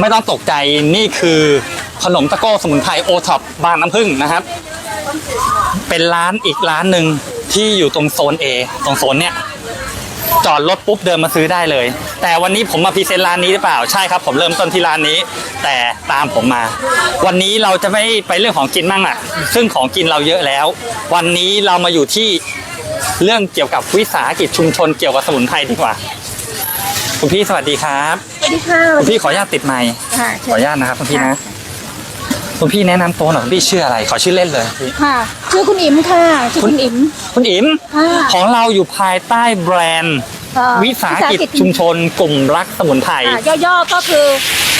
ไม่ต้องตกใจนี่คือขนมตะโก้สมุนไพรโอท็อปบางน้ำผึ้งนะครับ เป็นร้านอีกร้านหนึ่งที่อยู่ตรงโซน A ตรงโซนเนี้ย จอดรถปุ๊บเดินมาซื้อได้เลย แต่วันนี้ผมมาพรีเซนต์ร้านนี้หรือเปล่าใช่ครับ ผมเริ่มต้นที่ร้านนี้ แต่ตามผมมา วันนี้เราจะไม่ไปเรื่องของกินมั่งอะ ซึ่งของกินเราเยอะแล้ว วันนี้เรามาอยู่ที่เรื่องเกี่ยวกับวิสาหกิจชุมชนเกี่ยวกับสมุนไพรดีกว่าคุณพี่สวัสดีครับสวัสดีค่ะคุณพี่ขออนุญาตติดไมค์ค่ะขออนุญาตนะครับคุณพี่นะ คุณพี่แนะนำตัวหน่อยคุณพี่ชื่ออะไร ขอชื่อเล่นเลยพี่ค่ะชื่อคุณอิ๋มค่ะชื่อคุณอิ๋มคุณอิ๋มค่ะ ของเราอยู่ภายใต้แบรนด์ เอ่อวิสาหกิจชุมชนกลุ่มรักสมุนไพรค่ะย่อๆก็คือ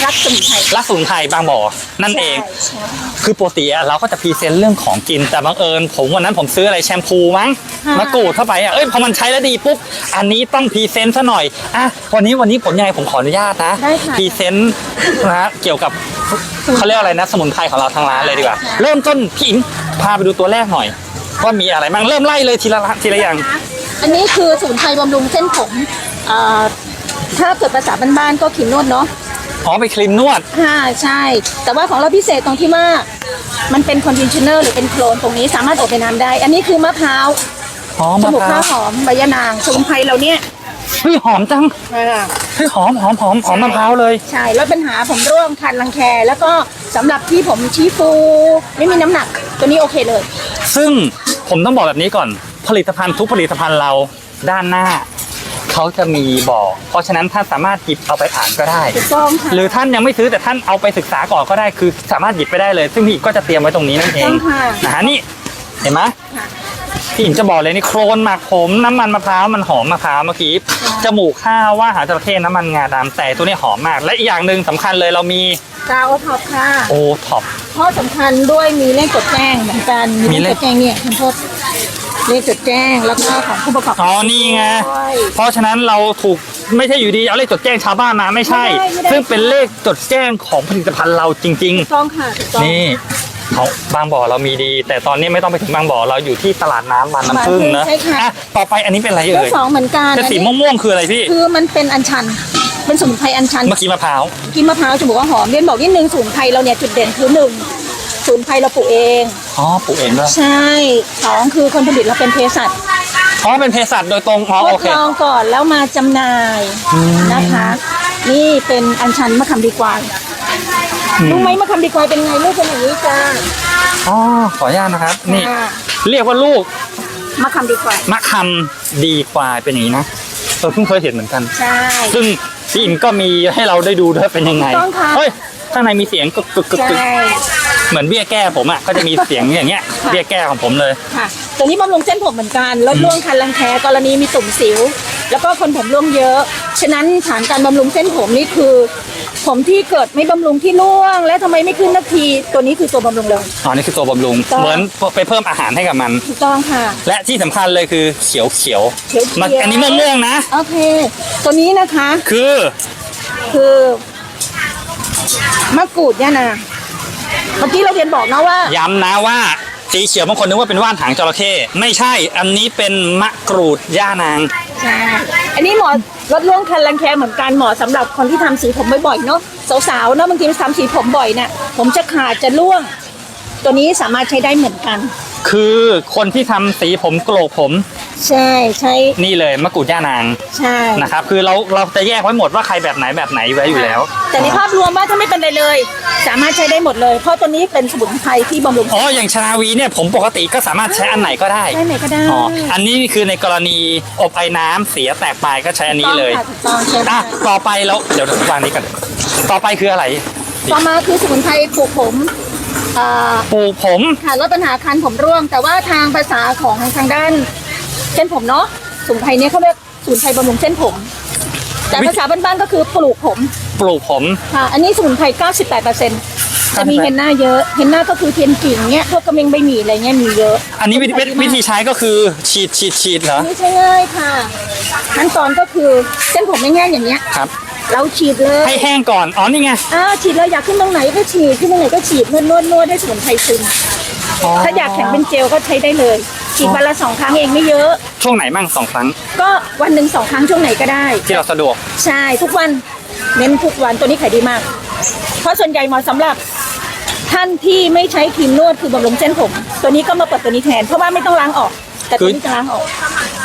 รักสมุนไพรรักสมุนไพรบางบ่อนั่นเองใช่ คือปกติอะเราก็จะพรีเซนต์เรื่องของกินแต่บังเอิญผมวันนั้นผมซื้ออะไรแชมพูมั้งค่ะ มากรูดเข้าไปอะเอ้ยพอมันใช้แล้วดีปุ๊บอันนี้ต้องพรีเซนต์ซะหน่อยอะวันนี้วันนี้ผมยังไงผมขออนุญาตนะได้ค่ะ พรีเซนต์นะเกี่ยวกับ เขาเรียกอะไรนะสมุนไพรของเราทางร้านเลยดีกว่า เริ่มต้นพี่อิมพาไปดูตัวแรกหน่อยว่ามีอะไรบ้างเริ่มไล่เลยทีละทีละอย่าง อันนี้คือสมุนไพรบำรุงเส้นผมเอ่อถ้าเกิดภาษาบ้านๆก็ขิมนวดเนาะอ๋อไปครีมนวดค่ะใช่ แต่ว่าของเราพิเศษตรงที่ว่ามันเป็นคอนดิชเนอร์หรือเป็นโคลนตรงนี้สามารถอบในน้ำได้ อันนี้คือมะพร้าวอ๋อสมะมุนพไพรร้าวหอมใบยะนางสมุนไพรเราเนี่ย เฮ้ยหอมจังอ่าเฮ้ยหอมหอมหอมหอมมะพร้าวเลย ใช่ลดปัญหาผมร่วงคันรังแค แล้วก็สำหรับที่ผมชี้ฟู ไม่มีน้ำหนัก ตัวนี้โอเคเลย ซึ่งผมต้องบอกแบบนี้ก่อน ผลิตภัณฑ์ทุกผลิตภัณฑ์เราด้านหน้า เขาจะมีบอก เพราะฉะนั้นท่านสามารถหยิบเอาไปอ่านก็ได้ ถูกต้องค่ะ หรือท่านยังไม่ซื้อแต่ท่านเอาไปศึกษาก่อนก็ได้คือสามารถหยิบไปได้เลย ซึ่งพี่ก็จะเตรียมไว้ตรงนี้นั่นเองถูกต้องค่ะ นะฮะนี่เห็นไหม ค่ะ พี่หญิงจะบอกเลยนี่โครนหมักผมน้ำมันมะพร้าวมันหอมมะพร้าวเมื่อกี้จมูกข้าวว่าหาจระเข้น้ำมันงาดำแต่ตัวนี้หอมมาก และอีกอย่างหนึ่งสำคัญเลยเรามีกาวโอท็อปค่ะโอท็อปข้อสำคัญด้วยมีเลขจดแจ้งเหมือนกันมีมีเลเลขขจดแจ้งเนี่ยคุณโทษเลขจดแจ้งแล้วก็ของผู้ประกอบอ๋อนี่ไงด้วยเพราะฉะนั้นเราถูกไม่ใช่อยู่ดีเอาเลขจดแจ้งชาวบ้านมาไม่ใช่ไม่ได้ไม่ได้ซึ่งเป็นเลขจดแจ้งของผลิตภัณฑ์เราจริงถูกต้องค่ะถู กต้องๆนี่ของบางบ่อเรามีดี แต่ตอนนี้ไม่ต้องไปถึงบางบ่อเราอยู่ที่ตลาดน้ำบานน้ำพึ่งนะใช่ค่ะ อะต่อไปอันนี้เป็นอะไรเลเอ่ขยสองเหมือนกันแต่สีอันนี้ม่วงๆคืออะไรพี่คือมันเป็นอัญชัน เป็นสมุนไพรอัญชัน เมื่อกี้มะพร้าว กินมะพร้าวจะบอกว่าหอมเรียนบอกนิดนึงสมุนไพรเราเนี่ยจุดเด่นคือหนึ่งสมุนไพรเราปลูกเอง อ๋อปลูกเองด้วยใช่สองคือคนผลิตเราเป็นเภสัชอ๋อเป็นเภสัชโดยตรงอ๋อทโอดเค ลองก่อนแล้วมาจำหน่ายนะคะ นี่เป็นอัญชันมะขามดีกวายอืม รู้ไหมมะขามดีกวายเป็นไงลูกเป็นอย่างนี้จ้าอ๋อขออนุญาตนะครับ นี่อ่าเรียกว่าลูกมะขามดีกวายมะคำดีกว่าเป็นอย่างนี้นะเออเพิ่งเคยเห็นเหมือนกัน ใช่ ซึ่งพี่อิมก็มีให้เราได้ดูด้วยเป็นยังไงถูกต้องค่ะเฮ้ยข้างในมีเสียงกึกกึกกึกกึกใช่เหมือนเบี้ยแก้ผมอะก็จะมีเสียงอย่างเงี้ยค่ะเบี้ยแก้ของผมเลย ค่ะตัวนี้บำรุงเส้นผมเหมือนกันลดร่วงคันรังแคกรณีมีตุ่มสิว แล้วก็คนผมร่วงเยอะ ฉะนั้นฐานการบำรุงเส้นผมนี่คือ ผมที่เกิดไม่บำรุงที่ร่วง และทำไมไม่ขึ้นนาทีตัวนี้คือตัวบำรุงเลย อ๋อนี่คือตัวบำรุง ต้อง เหมือนไปเพิ่มอาหารให้กับมัน ถูกต้องค่ะ และที่สำคัญเลยคือเขียวเขียวเขียวๆ มันอันนี้ม่วงๆนะ โอเค ตัวนี้นะคะคือคือมะกรูดย่านางเมื่อกี้เราเรียนบอกนะว่าย้ำนะว่า สีเขียวบางคนนึกว่าเป็นว่านหางจระเข้ไม่ใช่ อันนี้เป็นมะกรูดย่านาง ใช่ อันนี้หมอลดร่วงคันรังแคเหมือนกันหมอสำหรับคนที่ทำสีผมบ่อยๆเนาะสาวๆเนาะบางทีทำสีผมบ่อยเนี่ยผมจะขาดจะร่วง ตัวนี้สามารถใช้ได้เหมือนกัน คือคนที่ทำสีผมโกรกผมใช่ใช้นี่เลยมะกรูดย่านางใช่นะครับ คือเราเราจะแยกไว้หมดว่าใครแบบไหนแบบไหนไว้อยู่แล้วแต่ในภาพรวมว่าถ้าไม่เป็นไรเลย สามารถใช้ได้หมดเลย เพราะตัวนี้เป็นสมุนไพรที่บำรุงอ๋ออย่างชนาวีเนี่ยผมปกติก็สามารถใช้อันไหนก็ได้ใช้ไหนก็ได้อ๋ออันนี้คือในกรณีอบไอ้น้ำเสียแตกปลายก็ใช้อันนี้เลย ถูกต้องค่ะถูกต้องใช่อะ ต่อไปแล้วเดี๋ยวเดี๋ยววางนี้กัน ต่อไปคืออะไร ต่อมาคือสมุนไพรปลูกผม อ่าปลูกผม ค่ะลดปัญหาคันผมร่วง แต่ว่าทางภาษาของทางด้าน เส้นผมเนาะสมุนไพรเนี้เขาเรียกสมุนไพรบำรุงเส้นผม แต่ภาษาบ้านๆก็คือปลูกผมปลูกผม ค่ะ อันนี้สมุนไพร98%จะมีเฮนน่าเยอะเฮนน่าก็คือเทียนกิ่งเนี้ยพวกกระเมงใบหมี่อะไรเงี้ยมีเยอะอันนี้วิธีวิธีใช้ก็คือฉีดฉีดฉีดเหรอไม่ใช่ง่ายค่ะขั้นตอนก็คือเส้นผมไม่แห้งอย่างเงี้ย ครับ เราฉีดเลยให้แห้งก่อน อ๋อ นี่ไงอ่าฉีดเลยอยากขึ้นตรงไหนก็ฉีดขึ้นตรงไหนก็ฉีดนวดนวดนวดให้สมุนไพรซึมอ๋อถ้าอยากแข็งเป็นเจลก็ใช้ได้เลยฉีดวันละสองครั้งเองไม่เยอะ ช่วงไหนมั่งสองครั้ง ก็วันหนึ่งสองครั้งช่วงไหนก็ได้ ที่เราสะดวก ใช่ทุกวันเน้นทุกวันตัวนี้ขายดีมาก เพราะส่วนใหญ่เหมาะสำหรับท่านที่ไม่ใช้ครีมนวดคือบำรุงเส้นผม ตัวนี้ก็มาเปิดตัวนี้แทน เพราะว่าไม่ต้องล้างออก แต่ตัวนี้จะล้างออก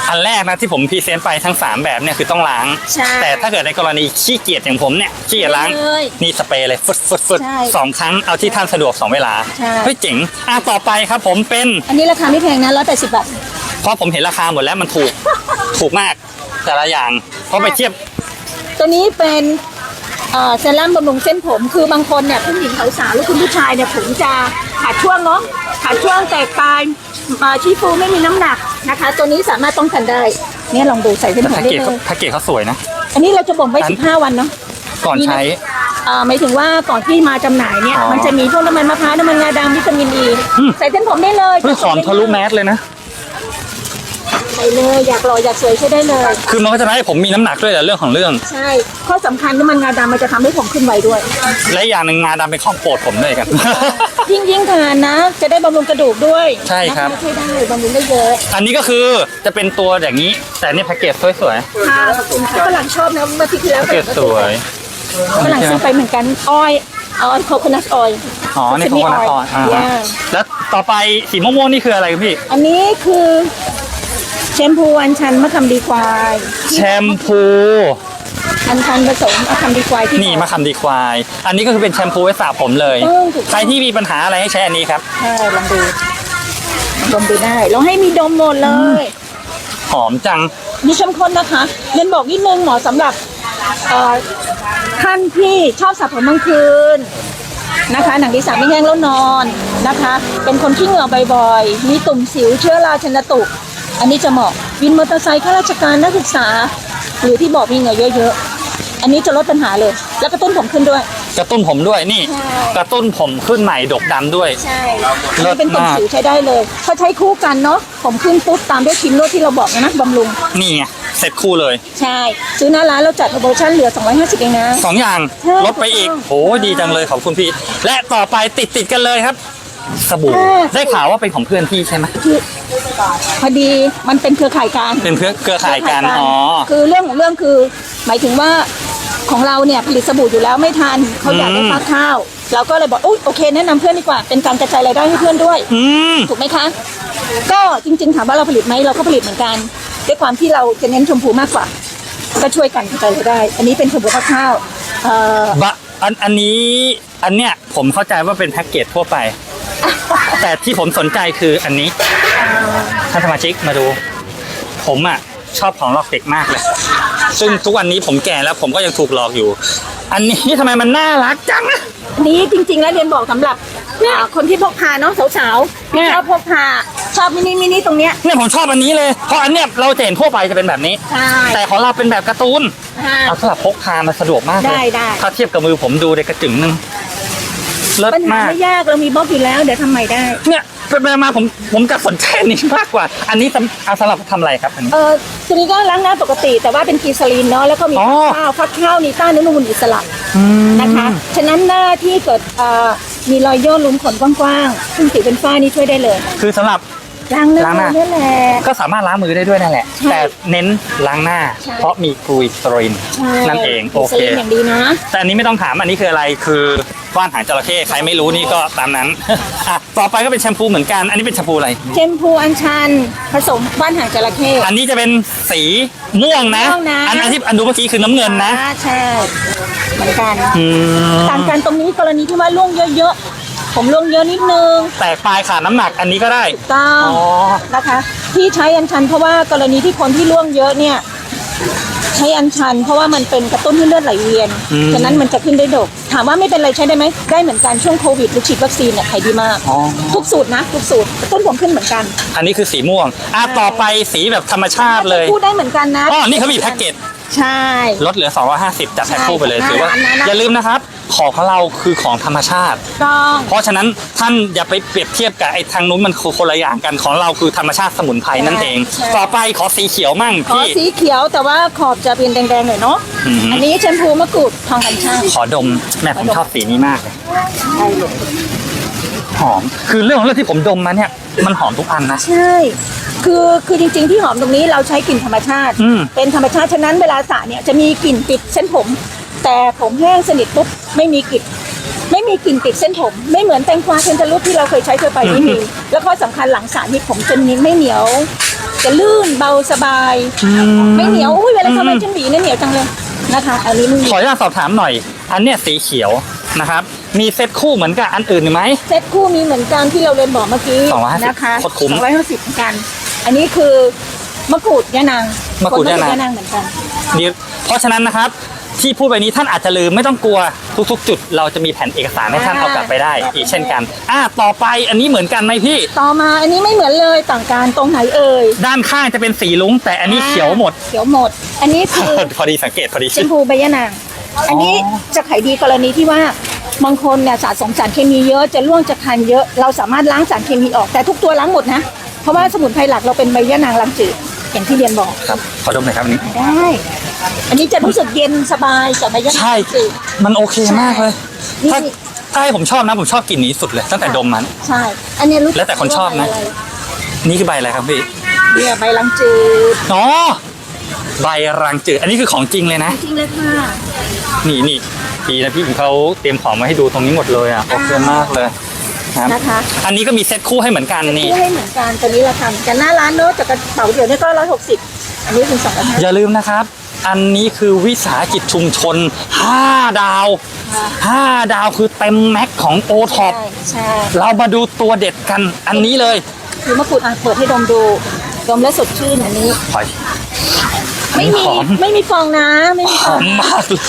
อันแรกนะที่ผมพรีเซนต์ไปทั้ง 3 แบบเนี่ยคือต้องล้าง ใช่แต่ถ้าเกิดในกรณีขี้เกียจอย่างผมเนี่ยขี้เกียจล้างเลยนี่สเปรย์เลยฟึดฟึดฟึดใช่สองครั้งเอาที่ท่านสะดวกสองเวลาใช่ เฮ้ยเจ๋งอะต่อไปครับผมเป็น อันนี้ราคาไม่แพงนะร้อยแปดสิบบาท เพราะผมเห็นราคาหมดแล้วมันถูก ถูกมากแต่ละอย่างเพราะไปเทียบ ตัวนี้เป็นเอ่อเซรั่มบำรุงเส้นผม คือบางคนเนี่ยผู้หญิงสาวๆหรือคุณผู้ชายเนี่ยผมจะขาดช่วงเนาะขาดช่วงแตกปลายเอ่อชี้ฟูไม่มีน้ำหนัก นะคะ ตัวนี้สามารถป้องกันได้ เนี่ยลองดูใส่เส้นผมแพ็กได้เกจเลเขายแพ็กเกจเขาสวยนะ อันนี้เราจะบ่มไว้ อัน 15 วันเนาะก่อนใช้ เอ่อหมายถึงว่าก่อนที่มาจำหน่ายเนี่ย อ๋อมันจะมีพวกน้ำมันมะพร้าว น้ำมันงาดำวิตามินอีอืม ใส่เส้นผมได้เลยเฮ้ยหอมทะลุแมสเลยนะ ใส่เลย อยากหล่ออยากสวยใช้ได้เลย คือมันก็จะทำให้ผมมีน้ำหนักด้วยแหละเรื่องของเรื่อง ใช่ ข้อสำคัญน้ำมันงาดำมันจะทำให้ผมขึ้นไวด้วย และอีกอย่างหนึ่งงาดำเป็นของโปรดผมด้วยกัน ยิ่งยิ่งทานนะ จะได้บำรุงกระดูกด้วยใช่ครับ นะะช่วยได้บำรุงได้เยอะอันนี้ก็คือจะเป็นตัวอย่างนี้ แต่นี่แพ็กเกจสวยค่ะขอบคุณค่ะฝรั่งชอบนะเมื่อที่ที่ๆแล้วแพ็กเกจสวย ฝรั่งซื้อไปเหมือนกันออยออยโคโคนัทออยอ๋อนี่โคโคนัทออยล์อ่าฮะ Yeah แล้วต่อไปสีม่วงๆนี่คืออะไรครับพี่ อันนี้คือแชมพูอัญชันมะขามดีควายแชมพู อัญชันผสมมะขามดีควายที่นี่มะขามดีควาย อันนี้ก็คือเป็นแชมพูไว้สระผมเลยเออถูกต้องใครที่มีปัญหาอะไรให้ใช้อันนี้ครับ ใช่ลองดูดมดูได้ลองให้มีดมหมดเลยหอมจังมีเข้มข้นนะคะเรียนบอกนิดนึงเหมาะสำหรับเอ่อท่านที่ชอบสระผมกลางคืนนะคะ หนังศีรษะไม่แห้งแล้วนอนนะคะ เป็นคนที่เหงื่อบ่อยๆ มีตุ่มสิวเชื้อราชันตุก อันนี้จะเหมาะวินมอเตอร์ไซค์ข้าราชการนักศึกษา หรือที่บอกมีเหงื่อเยอะๆ อันนี้จะลดปัญหาเลย แล้วกระตุ้นผมขึ้นด้วย กระตุ้นผมด้วยนี่ ใช่ กระตุ้นผมขึ้นใหม่ดกดำด้วย ใช่เลิศเป็นตุ่มมากสิวใช้ได้เลยเขาใช้คู่กันเนาะผมขึ้นปุ๊บตามด้วยครีมนวดที่เราบอกนะบำรุง นี่ไงเสร็จคู่เลยใช่ ซื้อหน้าร้านเราจัดโปรโมชั่นเหลือ 250 เองนะ สองอย่างใช่ลดไปอีกถูกต้องโอ้ดีจังเลยขอบคุณพี่ และต่อไปติดติดๆกันเลยครับ สบู่อ่าได้ข่าวว่าเป็นของเพื่อนพี่ใช่ไหมคือพอดีมันเป็นเครือข่ายกันเป็นเพื่อนเครือข่ายกันอ๋อคือเรื่องของเรื่องคือ หมายถึงว่า ของเราเนี่ยผลิตสบู่อยู่แล้วไม่ทันเขาอยากได้อืมฟักข้าว เราก็เลยบอกอุ้ยโอเคแนะนำเพื่อนดีกว่าเป็นการกระจายรายได้ให้เพื่อนด้วย อืม ถูกไหมคะ ก็จริง ๆ ถามว่าเราผลิตไหมเราก็ผลิตเหมือนกันด้วยความที่เราจะเน้นชมพูมากกว่า ก็ช่วยกันกระจายรายได้ อันนี้เป็นสบู่ฟักข้าวเอ่อ บะอันอันนี้อันเนี้ยผมเข้าใจว่าเป็นแพ็กเกจทั่วไป แต่ที่ผมสนใจคืออันนี้ท่านสมาชิกมาดู ผมอะชอบของหลอกเด็กมากเลย ซึ่งทุกวันนี้ผมแก่แล้วผมก็ยังถูกหลอกอยู่ อันนี้ทำไมมันน่ารักจังอะอันนี้จริง ๆ แล้วเรียนบอกสำหรับอ่าคนที่พกพาเนาะสาวๆเนี่ที่ยชอบพกพาชอบมินิมินิตรงเนี้ยเนี่ยผมชอบอันนี้เลย เพราะอันเนี้ยเราจะเห็นทั่วไปจะเป็นแบบนี้ ใช่แต่ของเราเป็นแบบการ์ตูนอ่าเอาสำหรับพกพามาสะดวกมากเลยได้ได้ ถ้าเทียบกับมือผมดูในกระจึงหนึงเลิศปัญหามาก ไม่ยากเรามีบล็อกอยู่แล้ว เดี๋ยวทำใหม่ได้ เนี่ยเป็นไปมาผมผมจะสนใจอันนี้มากกว่า อันนี้สำเอาสำหรับทำอะไรครับอันนี้ เออ ตัวนี้ก็ล้างหน้าปกติ แต่ว่าเป็นกีซาลีนเนาะแล้วก็มีอ๋อข้าวฟักข้าวนีต้านอนุมูลอิสระนะคะฉะนั้นหน้าที่เกิดเอ่อมีรอยย่นหลุมขนกว้างๆซึ่งสิวเป็นฝ้านี่ช่วยได้เลย คือสำหรับ ล้างหน้าล้างหน้า นี่แหละ ก็สามารถล้างมือได้ด้วยนั่นแหละ ใช่แต่เน้นล้างหน้า ใช่ เพราะมีกลูตรินใช่นั่นเองโอกีซาเคลีนอย่างดีนะ แต่อันนี้ไม่ต้องถามอันนี้คืออะไรคือว่านหางจระเข้ใครไม่รู้นี่ก็ตามนั้น อะต่อไปก็เป็นแชมพูเหมือนกัน อันนี้เป็นแชมพูอะไร เชมพูอัญชัน ผสมบ้านหางจระเข้ อันนี้จะเป็นสีม่วงนะ ม่วงนะ อันอันที่อันดูเมื่อกี้คือน้ำเงินนะ อ่าใช่เหมือนกันอืม ต่างกันตรงนี้กรณีที่ว่าล่วงเยอะๆ ผมล่วงเยอะนิดนึงแตกปลายขาดน้ำหนักอันนี้ก็ได้ ต้องอ๋อ นะคะ ที่ใช้อัญชันเพราะว่ากรณีที่คนที่ล่วงเยอะเนี่ย ใช้อัญชัน เพราะว่ามันเป็นกระตุ้นให้เลือดไหลเวียนฉะนั้นมันจะขึ้นได้ดก ถามว่าไม่เป็นไรใช้ได้ไหมได้เหมือนกันช่วงโควิดหรือฉีดวัคซีนเนี่ยขายดีมาก อ๋อ ทุกสูตรนะทุกสูตรกระตุ้นผมขึ้นเหมือนกันอันนี้คือสีม่วง อะต่อไปสีแบบธรรมชาติเลย พูดได้เหมือนกันนะ อ๋อ นี่เขามีแพ็กเกจ ใช่ ลดเหลือ 250จัดแพ็คคู่ไปเลยใช่ถือว่าหน้าร้านนะ อย่าลืมนะครับ ของของเราคือของธรรมชาติ ต้องเพราะฉะนั้นท่านอย่าไปเปรียบเทียบกับไอ้ทางนู้นมันคือคนละอย่างกันของเราคือธรรมชาติสมุนไพรนั่นเองใช่ต่อไปขอสีเขียวมั่งขอพี่ สีเขียวแต่ว่าขอบจะเป็นแดงๆหน่อยเนาะอือหืออัอันนี้แชมพูมะกรูดทองกัญช่างขอดมแม่ผมชอบสีนี้มากเลยได้เลยหอมคือเรื่องของเรื่องที่ผมดมมาเนี่ย มันหอมทุกอันนะ ใช่ คือคือจริงๆที่หอมตรงนี้เราใช้กลิ่นธรรมชาติ อืม เป็นธรรมชาติฉะนั้นเวลาสระเนี่ยจะมีกลิ่นติดเส้นผม แต่ผมแห้งสนิทปุ๊บไม่มีกลิ่นไม่มีกลิ่นติดเส้นผม ไม่เหมือนแตงกวาเทนตาลูปที่เราเคยใช้ทั่วไปไม่มีแล้วก็สำคัญหลังสระนี่ผมจะนิ่ไม่เหนียว จะลื่นเบาสบาย ไม่เหนียวอุ้ยเวลาทำไมฉันหวีเนี่ยเหนียวจังเลยนะคะ อันนี้ไม่มีขออนุญาตสอบถามหน่อย อันเนี้ยสีเขียวนะครับ มีเซตคู่เหมือนกับอันอื่นไหม เซตคู่มีเหมือนกันที่เราเรียนบอกเมื่อกี้250นะคะโคตรคุ้ม สองร้อยห้าสิบเหมือนกัน อันนี้คือมะกรูดยะนางมะกรูดยะนาง ผลมะนางเหมือนกัน นี่เพราะฉะนั้นนะครับที่พูดไปนี้ท่านอาจจะลืมไม่ต้องกลัวทุกๆ จุด เราจะมีแผ่นเอกสารให้ท่านเอากลับไปได้ อีกเช่นกันอะต่อไปอันนี้เหมือนกันไหมพี่ ต่อมาอันนี้ไม่เหมือนเลยต่างกันตรงไหนเอ่ยด้านข้างจะเป็นสีลุ้ง แต่อันนี้เขียวหมด เขียวหมด อันนี้คือ พอดีสังเกตพอดีแชมพูใบยะนาง อันนี้จะขายดีกรณีที่ว่าบางคนเนี่ยสะสมสารเคมีเยอะจะร่วงจะคันเยอะ เราสามารถล้างสารเคมีออกแต่ทุกตัวล้างหมดนะเพ ราะว่าสมุนไพรหลักเราเป็นใบยะนางล้างจืดอย่างที่เรียนบอกครับขอดมหน่อยครับอันนี้ ได้ อันนี้จะรู้สึกเย็นสบายกับใบยะนางใช่จืด มันโอเคมากเลยนี่ ถ้าถ้าให้ผมชอบนะผมชอบกลิ่นนี้สุดเลยตั้งแต่ดมมัน ใช่ อันนี้รู้สึกแล้วแต่คนชอบนะ ว่าใไรนี่คือใบอะไรครับพี่เนี่ยใบล้างจืดอ๋อใบรังจืดอันนี้คือของจริงเลยนะ จริงเลยค่ะนี่นี่ดีนะพี่เขาเตรียมของมาให้ดูตรงนี้หมดเลยอะโอเคมากเลย ครับนะคะ อันนี้ก็มีเซ็ตคู่ให้เหมือนกันนี่ที่ให้เหมือนกันตัวนี้เราทำกันหน้าร้านเนอะจากกระเป๋าเดียวเนี่ยก็ร้อยหกสิบอันนี้เป็นสองร้อยห้าอย่าลืมนะครับ อันนี้คือวิสาหกิจชุมชน 5 ดาว 5 ดาวคือเต็มแม็กของโอท็อปใช่ใช่เรามาดูตัวเด็ดกันอันนี้เลยคือมะกรูดอะเปิดให้ดมดูดมแล้วสดชื่นอันนี้ หอยไม่มีหอมไม่มีฟองนะไม่มีหฟอองมมากเลย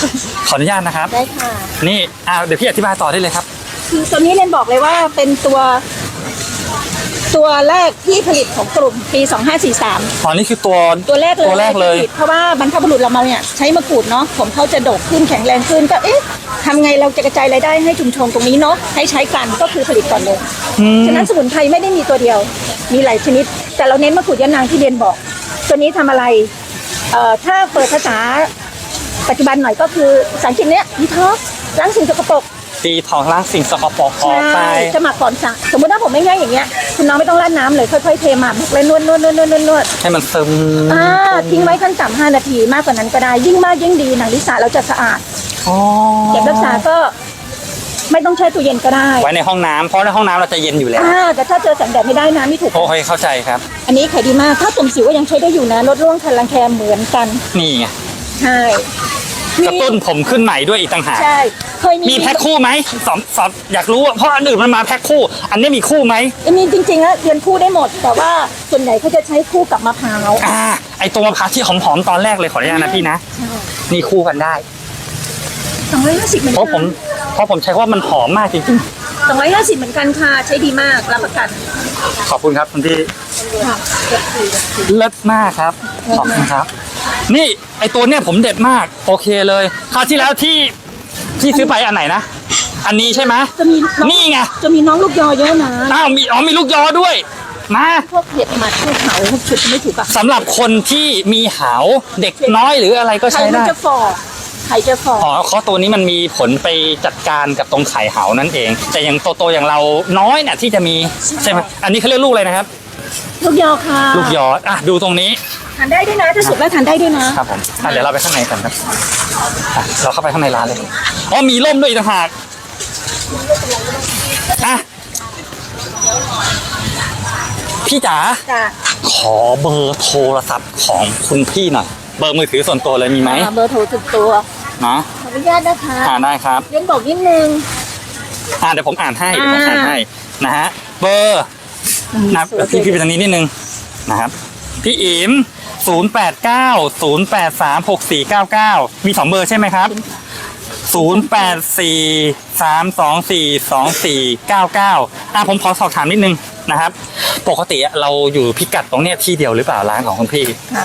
ขออนุญาตนะครับ ได้ค่ะ นี่อ่าเดี๋ยวพี่อธิบายต่อได้เลยครับ คือตัวนี้เรนบอกเลยว่าเป็นตัว ตัวแรกที่ผลิตของกลุ่มปี 2543 อ๋อนี่คือตัวตัวแรกเลยตัวแรกเลย ที่ผตเพราะว่าบรรพบุรุษเรามาเนี่ยใช้มะกรูดเนาะผมเขาจะดกขึ้นแข็งแรงขึ้นก็เอ๊ะทำไงเราจะกระจายรายได้ให้ชุมชนตรงนี้เนาะให้ใช้กันก็คือผลิตก่อนเลย อืมฉะนั้นสมุนไพรไม่ได้มีตัวเดียว มีหลายชนิด แต่เราเน้นมะกรูดยะนางที่เรียนบอก ตัวนี้ทำอะไรเอ่อถ้าเปิดภาษาปัจจุบันหน่อยก็คือภาษาอังกฤษเนี้ยดีท็อกล้างสิ่งสกปรก ตีทองล้างสิ่งสกปรกออกไป ใช่จะหมักก่อนสระสมมติถ้าผมไม่ง่ายอย่างเงี้ยคุณน้องไม่ต้องราดน้ำเลยค่อยๆเทหมักแล้วนวดนวดนวดนวดนวดนวดให้มันซึมอ่าทิ้งไว้ขั้นต่ำห้านาทีมากกว่านั้นก็ได้ ยิ่งมากยิ่งดีหนังลิสาเราจะสะอาดอ๋อเก็บรักษาก็ไม่ต้องแช่ตู้เย็นก็ได้ ไว้ในห้องน้ำเพราะในห้องน้ำเราจะเย็นอยู่แล้วอ่าแต่ถ้าเจอแสงแดดไม่ได้นะไม่ถูก โอเคเข้าใจครับ อันนี้ขายดีมาก ถ้าตุ่มสิวก็ยังใช้ได้อยู่นะลดร่วงคันรังแคเหมือนกัน นี่ไง ใช่ กระตุ้นผมขึ้นใหม่ด้วยอีกต่างหากใช่เคยมีมีแพ็คคู่ไหมสอบสอบอยากรู้อะเพราะอันอื่นมันมาแพ็คคู่ อันนี้มีคู่ไหมมีจริงๆแล้วเรียนคู่ได้หมด แต่ว่าส่วนใหญ่เขาจะใช้คู่กับมะพร้าวอ่าไอตัวมะพร้าวที่หอมๆตอนแรกเลยขออนุญาตนะพี่นะนี่คู่กันได้สองร้อยห้าสิบเหมือนเพกัราะผมเพราะผมใช้คำว่ามันหอมมากจริงสองร้อยห้าสิบเหมือนกันค่ะใช้ดีมากรับประกันๆขอบคุณครับคุณพี่ค่ะเลิศมากครับขอบคุณครับ นี่ไอตัวเนี้ยผมเด็ดมาก โอเคเลยคราวที่แล้วที่ที่ซื้อไปอันไหนนะ อันนี้ใช่ไหมจะมีน้องนี่ไงจะมีน้องลูกยอเยอะนะอ้าวมีอ๋อมีลูกยอด้วย มา พวกเห็ดหมัดพวกเขาพวกฉุดไม่ถูกอะสำหรับคนที่มีหาวเด็กน้อยหรืออะไรก็ไข่ใช้มันได้ จะฟอไข่จะฟออ๋อเพราะตัวนี้มันมีผลไปจัดการกับตรงไข่เหานั่นเอง แต่อย่างโตๆอย่างเราน้อยเนี่ยที่จะมีใช่ไหมอันนี้เขาเรียกลูกอะไรนะครับ ลูกยอค่ะลูกยออะดูตรงนี้ทานได้ด้วยนะถ้าสุกแล้วทานได้ด้วยนะ ครับผมอะเดี๋ยวเราไปข้างในกันครับอะเราเข้าไปข้างในร้านเลยอ๋อมีร่มด้วยอีกต่างหากอะพี่จ๋าจ้ะขอเบอร์โทรศัพท์ของคุณพี่หน่อย เบอร์มือถือส่วนตัวเลยมีไหมอ่าเบอร์โทรติดตัว นะขออนุญาตนะคะอ่าได้ครับ เรียนบอกนิดนึง อ่าเดี๋ยวผมอ่านให้เดี๋ยวผมอ่าอ่านให้นะฮะเบอร์นะพี่พี่ไปทางนี้นิดนึงนะครับ พี่อิม 0 8 9 0 8 3 6 4 9 9 มีสองเบอร์ใช่ไหมครับ 0 8 4 3 2 4 2 4 9 9 อะผมขอสอบถามนิดนึงนะครับ ปกติเราอยู่พิกัดตรงเนี้ยที่เดียวหรือเปล่าร้านของคุณพี่ ค่ะ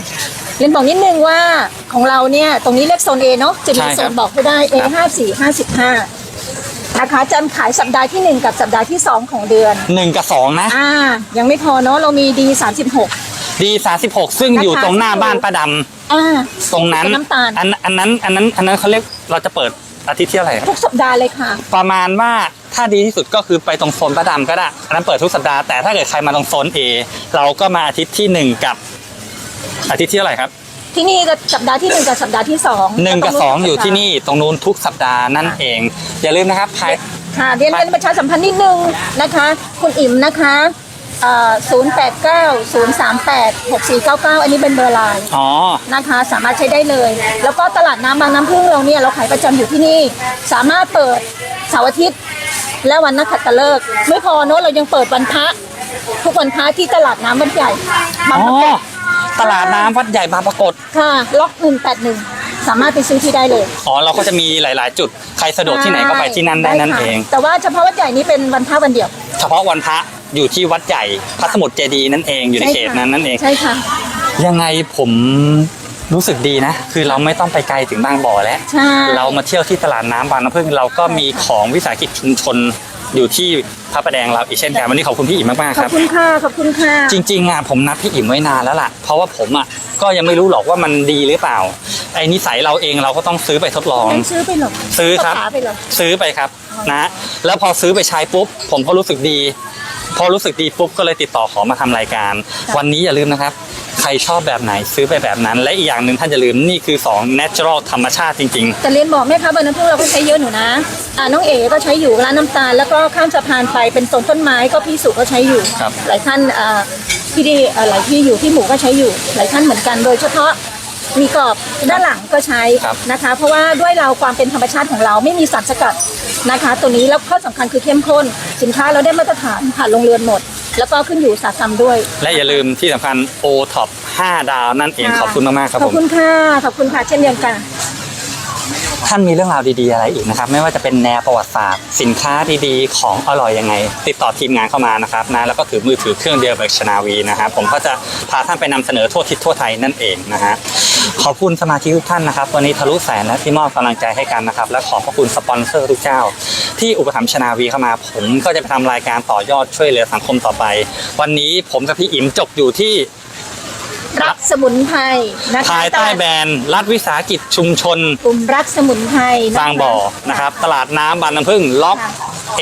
เรียนบอกนิดนึงว่าของเราเนี่ยตรงนี้เรียกโซน A เนาะจะมีใช่ครับโซนบอกให้ได้ A ห้าสี่ห้าสิบห้านะคะจำขายสัปดาห์ที่หนึ่งกับสัปดาห์ที่สองของเดือนหนึ่งกับสองนะ อ่า ยังไม่พอเนาะเรามีดีสามสิบหก ดีสาสิบหกซึ่งอยู่ตรงหน้าบ้านป้าดำอ่าตรงนั้นเป็นน้ำตาล อันอันนั้นอันนั้นอันนั้นเขาเรียกเราจะเปิดอาทิตย์ที่อะไรครับทุกสัปดาห์เลยค่ะ ประมาณว่าถ้าดีที่สุดก็คือไปตรงโซนประดำก็ได้อันนั้นเปิดทุกสัปดาห์แต่ถ้าเกิดใครมาตรงโซน A เราก็มาอาทิตย์ที่หนึ่งกับอาทิตย์ที่เท่าไหร่ครับ ที่นี่ก็สัปดาห์ที่หนึ่งกับสัปดาห์ที่สองหนึ่งกับสองอยู่ที่นี่ตรงนู้นทุกสัปดาห์นั่นเอง อย่าลืมนะครับภาย ค่ะเรียนเรียนประชาสัมพันธ์นิดนึงนะคะ คุณอิ๋มนะคะ ศูนย์แปดเก้าศูนย์สามแปดหกสี่เก้าเก้าอันนี้เป็นเบอร์ไลน์อ๋อ นะคะสามารถใช้ได้เลย แล้วก็ตลาดน้ำบางน้ำพึ่งเราเนี่ยเราขายประจำอยู่ที่นี่ สามารถเปิดเสาร์อาทิตย์และวันนักขัตฤกษ์ไม่พอเนอะเรายังเปิดวันพระทุกวันพระที่ตลาดน้ำวันใหญ่บางอ๋อประกงตลาดน้ำวัดใหญ่บางปรากฏ ค่ะ ล็อกหนึ่งแปดหนึ่งสามารถไปซื้อที่ได้เลยอ๋อ เราก็จะมีหลาย ๆ จุด ใครสะดวกที่ไหนก็ไปที่นั่นได้นั่นค่ะเอง แต่ว่าเฉพาะวัดใหญ่นี้เป็นวันพระวันเดียว เฉพาะวันพระ อยู่ที่วัดใหญ่พระสมุทรเจดีย์นั่นเองอยู่ในเขตนั้นนั่นเอง ใช่ค่ะ ยังไงผมรู้สึกดีนะ คือเราไม่ต้องไปไกลถึงบางบ่อแล้ว ใช่ เรามาเที่ยวที่ตลาดน้ำบางน้ำพึ่งเราก็มีของวิสาหกิจชุมชน อยู่ที่พระประแดงเราอีกเช่นกันวันนี้ขอบคุณพี่อิ่มมากๆขคอรับบ คุณค่ะ ขอบคุณค่ะ จริงๆอะผมนัดพี่อิ่มไว้นานแล้วล่ะ เพราะว่าผมอะก็ยังไม่รู้หรอกว่ามันดีหรือเปล่า ไอ้นิสัยเราเองเราก็ต้องซื้อไปทดลองงั้นซื้อไปเหรอซื้อครับก็ขาไปเหรอ ซื้อไปครับนะ แล้วพอซื้อไปใช้ปุ๊บ ผมก็รู้สึกดี พอรู้สึกดีปุ๊บก็เลยติดต่อขอมาทำรายการ วันนี้อย่าลืมนะครับ ใครชอบแบบไหนซื้อไปแบบนั้น และอีกอย่างหนึ่งท่านอย่าลืมนี่คือ2 natural ธรรมชาติจริง แต่เรียนบอกแม่ค้าบางน้ำพึ่งเราก็ใช้เยอะหนูนะอ่าน้องเอ๋ก็ใช้อยู่ร้านน้ำตาลแล้วก็ข้ามสะพานไปเป็นโซนต้นไม้ก็พี่สุก็ใช้อยู่ ครับ หลายท่านอ่าที่ดีอ่าหลายที่อยู่ที่หมู่ก็ใช้อยู่ หลายท่านเหมือนกันโดยเฉพาะ มีกรอบด้านหลังก็ใช้ครับนะคะ เพราะว่าด้วยเราความเป็นธรรมชาติของเราไม่มีสารสกัดนะคะ ตัวนี้แล้วข้อสำคัญคือเข้มข้น สินค้าเราได้มาตรฐานผ่านโรงเรือนหมด แล้วก็ขึ้นอยู่อุตสาหกรรมด้วยๆและอย่าลืมที่สำคัญ O Top 5ดาวนั่นเองขอบคุณมากๆครับขอผบมคุณค่ะขอบคุณค่ะเช่นเดียวกัน ท่านมีเรื่องราวดีๆอะไรอีกนะครับ ไม่ว่าจะเป็นแนวประวัติศาสตร์ สินค้าดีๆ ของอร่อยยังไง ติดต่อทีมงานเข้ามานะครับนะแล้วก็ถือมือถือเครื่องเดียวแบบชนาวีนะครับผมก็จะพาท่านไปนำเสนอทั่วทิศทั่วไทยนั่นเองนะฮะขอบคุณสมาชิกทุกท่านนะครับ วันนี้ทะลุแสนและที่มอบกำลังใจให้กันนะครับ และขอบพระคุณสปอนเซอร์ทุกเจ้า ที่อุปถัมภ์ชนาวีเข้ามา ผมก็จะไปทำรายการต่อยอดช่วยเหลือสังคมต่อไป วันนี้ผมกับพี่อิ๋มจบอยู่ที่ รักสมุนไพรนะคะภายใต้แบรนด์รัฐวิสาหกิจชุมชนกลุ่มรักสมุนไพรนะคะบางบ่อนะครับ ตลาดน้ำบางน้ำพึ่งล็อก A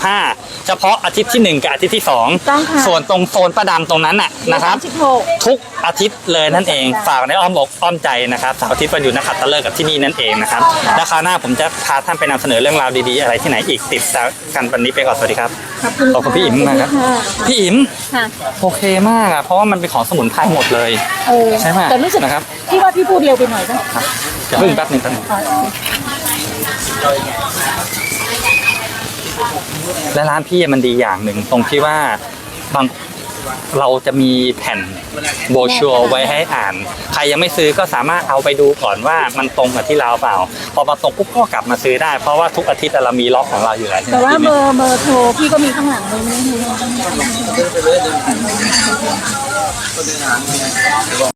55 เฉพาะอาทิตย์ที่ 1 กับอาทิตย์ที่ ต้องค่ะ 2 ส่วนตรงโซนประดำตรงนั้นน่ะนะครับ สิบหก ทุกอาทิตย์เลยนั่นเองค่ะฝากในอ้อมอกอ้อมใจนะครับเสาร์อาทิตย์วันหยุดนักขัตฤกษ์กับที่นี่นั่นเองนะครับและคราวหน้าผมจะพาท่านไปนำเสนอเรื่องราวดีๆอะไรที่ไหนอีกติดตามกันวันนี้ไปก่อนสวัสดีครับ ขอบคุณขอบคุณพี่อิ๋มมากครับค่ะพี่อิ๋มค่ะ โอเคมากอะเพราะว่ามันเป็นของสมุนไพรหมดเลย เออใช่ไหมแต่รู้สึกนะครับพี่ว่าพี่พูดเร็วไปหน่อยป่ะ ครับอย่าเพิ่งแป๊บหนึงแป๊บหนึงอ๋อ และร้านพี่มันดีอย่างหนึ่งตรงที่ว่าบางเราจะมีแผ่นโบรชัวร์ไว้ให้อ่าน ใครยังไม่ซื้อก็สามารถเอาไปดูก่อนว่ามันตรงกับที่เราเปล่า พอมาตรงปุ๊บก็กลับมาซื้อได้ เพราะว่าทุกอาทิตย์เรามีล็อกของเราอยู่แล้วแต่ว่าเบอร์เบอร์โทรพี่ก็มีข้างหลังเลยไม่ได้